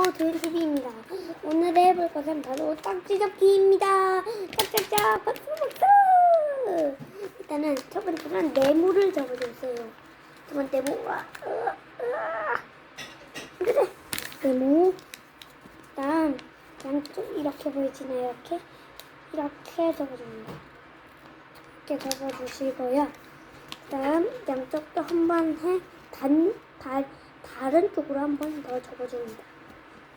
드림TV입니다. 오늘 해볼 것은 바로 딱지접기입니다. 짝짝짝 박수 박수! 일단은 첫 번째는 네모를 접어주세요. 두 번째 와, 으아, 으아. 그래, 네모. 다음 양쪽 이렇게 보이시나요? 이렇게 이렇게 접어줍니다. 이렇게 접어주시고요. 다음 양쪽도 한 번 해, 반, 반, 다른 쪽으로 한 번 더 접어줍니다.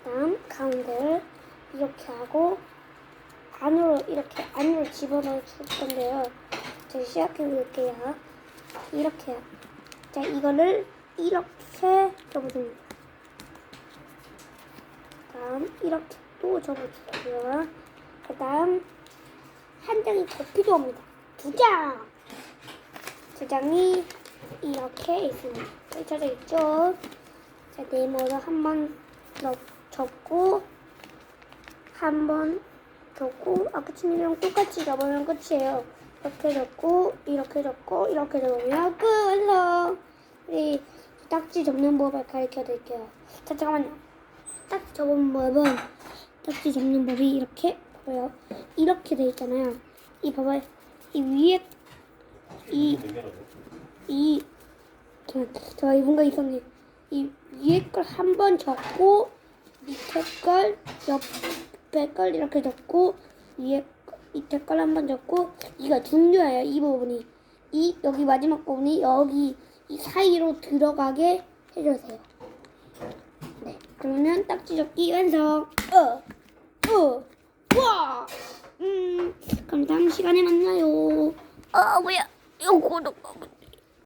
다음 가운데를 이렇게 하고 안으로 이렇게 안으로 집어넣어 줄 건데요. 자 시작해 볼게요. 이렇게요. 자 이거를 이렇게 접어줍니다. 다음 이렇게 또 접어주고요. 그 다음 한 장이 더 필요합니다. 두 장. 두 장이 이렇게 있습니다. 펼쳐져 있죠. 자, 네모를 한번 접고 한번 접고 아까 친구랑 똑같이 접으면 끝이에요. 이렇게 접고 이렇게 접고 이렇게 접으면 끝. 완성. 우리 딱지 접는 법을 가르쳐 드릴게요. 자, 잠깐만요. 딱지 접는 법은 딱지 접는 법이 이렇게 봐봐요. 이렇게 돼 있잖아요. 이 봐봐요. 이 위에 이 이, 저, 저 이분가 있었네. 이 위에 걸 한 번 접고, 밑에 걸, 옆에 걸 이렇게 접고, 위에, 거- 밑에 걸 한번 접고, 이가 중요해요, 이 부분이. 이, 여기 마지막 부분이 여기, 이 사이로 들어가게 해주세요. 네. 그러면 딱지 접기 완성. 어, 어, 와! 음, 그럼 다음 시간에 만나요. 아, 뭐야. 이거 고독.